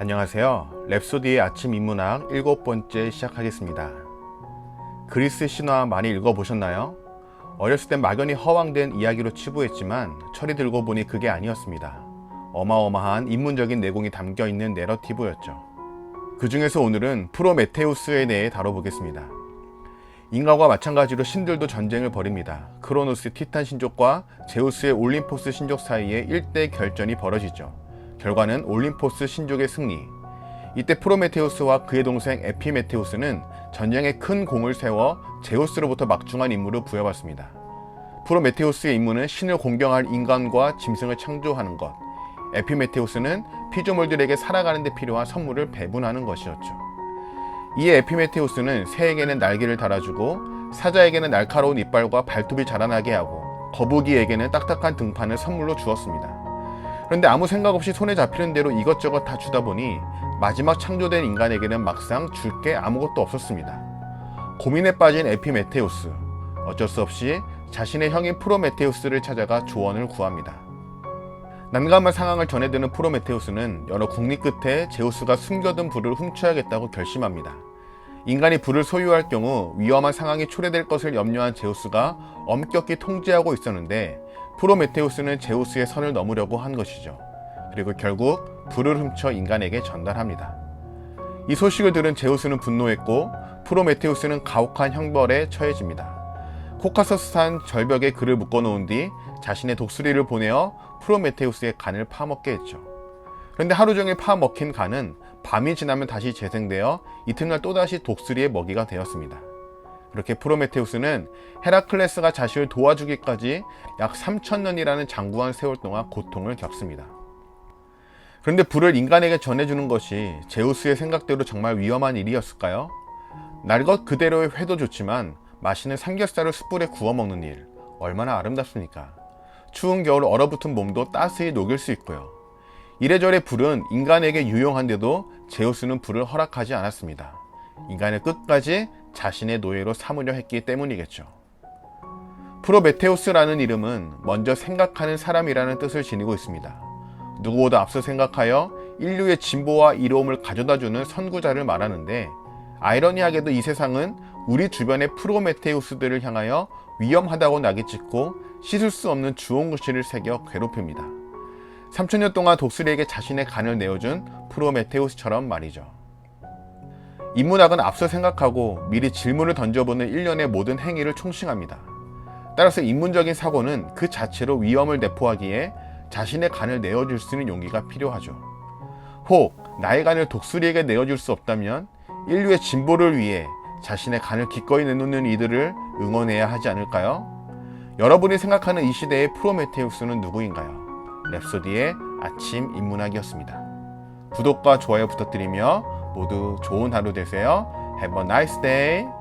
안녕하세요. 랩소디의 아침 인문학 일곱 번째 시작하겠습니다. 그리스 신화 많이 읽어보셨나요? 어렸을 땐 막연히 허황된 이야기로 치부했지만 철이 들고 보니 그게 아니었습니다. 어마어마한 인문적인 내공이 담겨 있는 내러티브였죠. 그 중에서 오늘은 프로메테우스에 대해 다뤄보겠습니다. 인간과 마찬가지로 신들도 전쟁을 벌입니다. 크로노스 티탄 신족과 제우스의 올림포스 신족 사이에 1대 결전이 벌어지죠. 결과는 올림포스 신족의 승리. 이때 프로메테우스와 그의 동생 에피메테우스는 전쟁에 큰 공을 세워 제우스로부터 막중한 임무를 부여받습니다. 프로메테우스의 임무는 신을 공경할 인간과 짐승을 창조하는 것. 에피메테우스는 피조물들에게 살아가는 데 필요한 선물을 배분하는 것이었죠. 이에 에피메테우스는 새에게는 날개를 달아주고 사자에게는 날카로운 이빨과 발톱이 자라나게 하고 거북이에게는 딱딱한 등판을 선물로 주었습니다. 그런데 아무 생각 없이 손에 잡히는 대로 이것저것 다 주다 보니 마지막 창조된 인간에게는 막상 줄 게 아무것도 없었습니다. 고민에 빠진 에피메테우스. 어쩔 수 없이 자신의 형인 프로메테우스를 찾아가 조언을 구합니다. 난감한 상황을 전해드는 프로메테우스는 여러 궁리 끝에 제우스가 숨겨둔 불을 훔쳐야겠다고 결심합니다. 인간이 불을 소유할 경우 위험한 상황이 초래될 것을 염려한 제우스가 엄격히 통제하고 있었는데 프로메테우스는 제우스의 선을 넘으려고 한 것이죠. 그리고 결국 불을 훔쳐 인간에게 전달합니다. 이 소식을 들은 제우스는 분노했고 프로메테우스는 가혹한 형벌에 처해집니다. 코카서스산 절벽에 그를 묶어놓은 뒤 자신의 독수리를 보내어 프로메테우스의 간을 파먹게 했죠. 그런데 하루 종일 파먹힌 간은 밤이 지나면 다시 재생되어 이튿날 또다시 독수리의 먹이가 되었습니다. 그렇게 프로메테우스는 헤라클레스가 자신을 도와주기까지 약 3천년이라는 장구한 세월 동안 고통을 겪습니다. 그런데 불을 인간에게 전해주는 것이 제우스의 생각대로 정말 위험한 일이었을까요? 날 것 그대로의 회도 좋지만 맛있는 삼겹살을 숯불에 구워 먹는 일 얼마나 아름답습니까? 추운 겨울 얼어붙은 몸도 따스히 녹일 수 있고요. 이래저래 불은 인간에게 유용한데도 제우스는 불을 허락하지 않았습니다. 인간을 끝까지 자신의 노예로 삼으려 했기 때문이겠죠. 프로메테우스라는 이름은 먼저 생각하는 사람이라는 뜻을 지니고 있습니다. 누구보다 앞서 생각하여 인류의 진보와 이로움을 가져다주는 선구자를 말하는데 아이러니하게도 이 세상은 우리 주변의 프로메테우스들을 향하여 위험하다고 낙이 찍고 씻을 수 없는 주홍글씨를 새겨 괴롭힙니다. 3천년 동안 독수리에게 자신의 간을 내어준 프로메테우스처럼 말이죠. 인문학은 앞서 생각하고 미리 질문을 던져보는 일련의 모든 행위를 총칭합니다. 따라서 인문적인 사고는 그 자체로 위험을 내포하기에 자신의 간을 내어줄 수 있는 용기가 필요하죠. 혹 나의 간을 독수리에게 내어줄 수 없다면 인류의 진보를 위해 자신의 간을 기꺼이 내놓는 이들을 응원해야 하지 않을까요? 여러분이 생각하는 이 시대의 프로메테우스는 누구인가요? 랩소디의 아침 인문학이었습니다. 구독과 좋아요 부탁드리며 모두 좋은 하루 되세요. Have a nice day.